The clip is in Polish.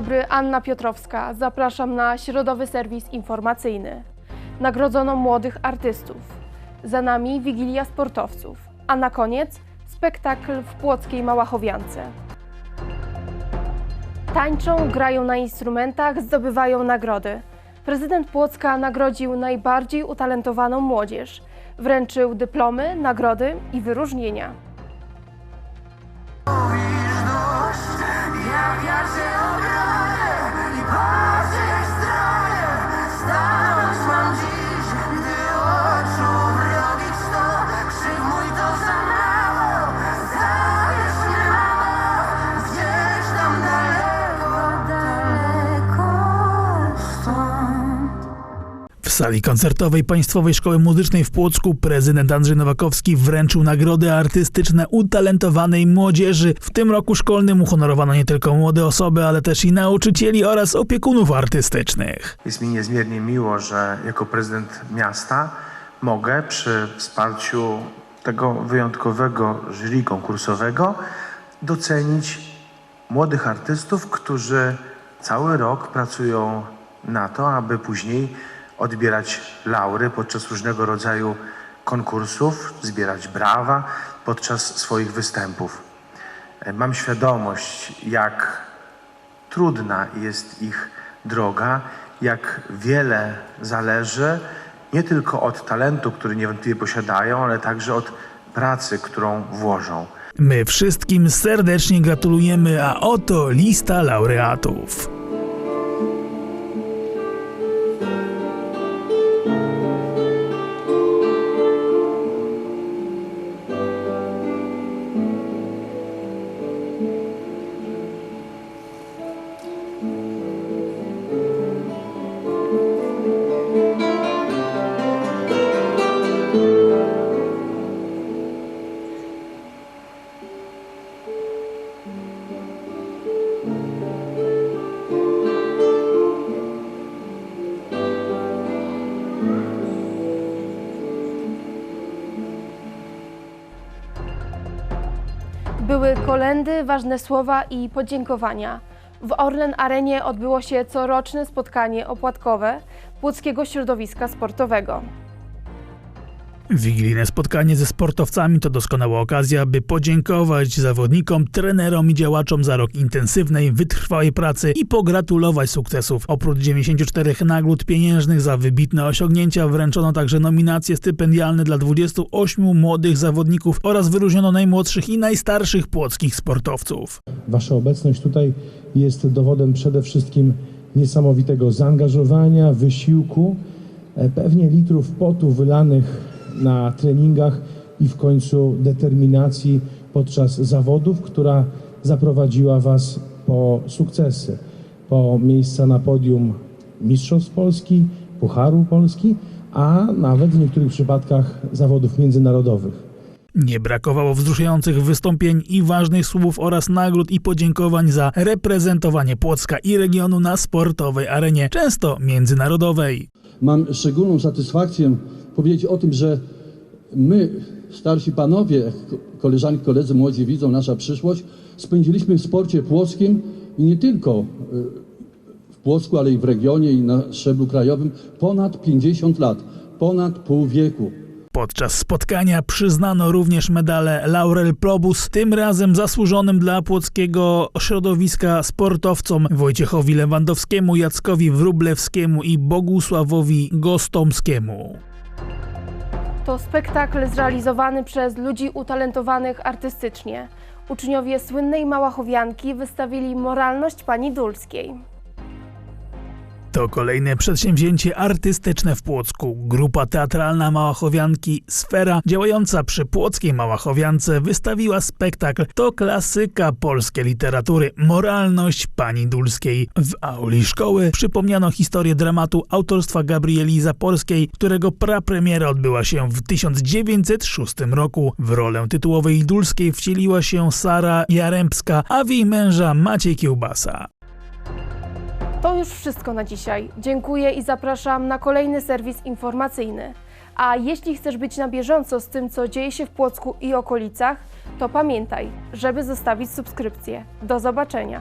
dobry, Anna Piotrowska. Zapraszam na środowy serwis informacyjny. Nagrodzono młodych artystów. Za nami Wigilia Sportowców. A na koniec spektakl w Płockiej Małachowiance. Tańczą, grają na instrumentach, zdobywają nagrody. Prezydent Płocka nagrodził najbardziej utalentowaną młodzież. Wręczył dyplomy, nagrody i wyróżnienia. Sali koncertowej Państwowej Szkoły Muzycznej w Płocku prezydent Andrzej Nowakowski wręczył nagrody artystyczne utalentowanej młodzieży. W tym roku szkolnym uhonorowano nie tylko młode osoby, ale też i nauczycieli oraz opiekunów artystycznych. Jest mi niezmiernie miło, że jako prezydent miasta mogę przy wsparciu tego wyjątkowego jury konkursowego docenić młodych artystów, którzy cały rok pracują na to, aby później odbierać laury podczas różnego rodzaju konkursów, zbierać brawa podczas swoich występów. E, Mam świadomość, jak trudna jest ich droga, jak wiele zależy nie tylko od talentu, który niewątpliwie posiadają, ale także od pracy, którą włożą. My wszystkim serdecznie gratulujemy, a oto lista laureatów. Były kolendy, ważne słowa i podziękowania. W Orlen Arenie odbyło się coroczne spotkanie opłatkowe Płockiego Środowiska Sportowego. Wigilijne spotkanie ze sportowcami to doskonała okazja, by podziękować zawodnikom, trenerom i działaczom za rok intensywnej, wytrwałej pracy i pogratulować sukcesów. Oprócz 94 nagród pieniężnych za wybitne osiągnięcia wręczono także nominacje stypendialne dla 28 młodych zawodników oraz wyróżniono najmłodszych i najstarszych płockich sportowców. Wasza obecność tutaj jest dowodem przede wszystkim niesamowitego zaangażowania, wysiłku, e, pewnie litrów potu wylanych na treningach i w końcu determinacji podczas zawodów, która zaprowadziła Was po sukcesy, po miejsca na podium Mistrzostw Polski, Pucharu Polski, a nawet w niektórych przypadkach zawodów międzynarodowych. Nie brakowało wzruszających wystąpień i ważnych słów oraz nagród i podziękowań za reprezentowanie Płocka i regionu na sportowej arenie, często międzynarodowej. Mam szczególną satysfakcję powiedzieć o tym, że my, starsi panowie, koleżanki, koledzy młodzi widzą nasza przyszłość, spędziliśmy w sporcie płockim i nie tylko y, w Płocku, ale i w regionie i na szczeblu krajowym ponad 50 lat, ponad pół wieku. Podczas spotkania przyznano również medale Laurel Probus, tym razem zasłużonym dla płockiego środowiska sportowcom Wojciechowi Lewandowskiemu, Jackowi Wróblewskiemu i Bogusławowi Gostomskiemu. To spektakl zrealizowany przez ludzi utalentowanych artystycznie. Uczniowie słynnej Małachowianki wystawili moralność pani Dulskiej. To kolejne przedsięwzięcie artystyczne w Płocku. Grupa teatralna Małachowianki Sfera, działająca przy Płockiej Małachowiance, wystawiła spektakl To klasyka polskiej literatury Moralność Pani Dulskiej. W auli szkoły przypomniano historię dramatu autorstwa Gabrieli Zaporskiej, którego prapremiera odbyła się w 1906 roku. W rolę tytułowej Dulskiej wcieliła się Sara Jarębska, a w jej męża Maciej Kiełbasa. To już wszystko na dzisiaj. Dziękuję i zapraszam na kolejny serwis informacyjny. A jeśli chcesz być na bieżąco z tym, co dzieje się w Płocku i okolicach, to pamiętaj, żeby zostawić subskrypcję. Do zobaczenia.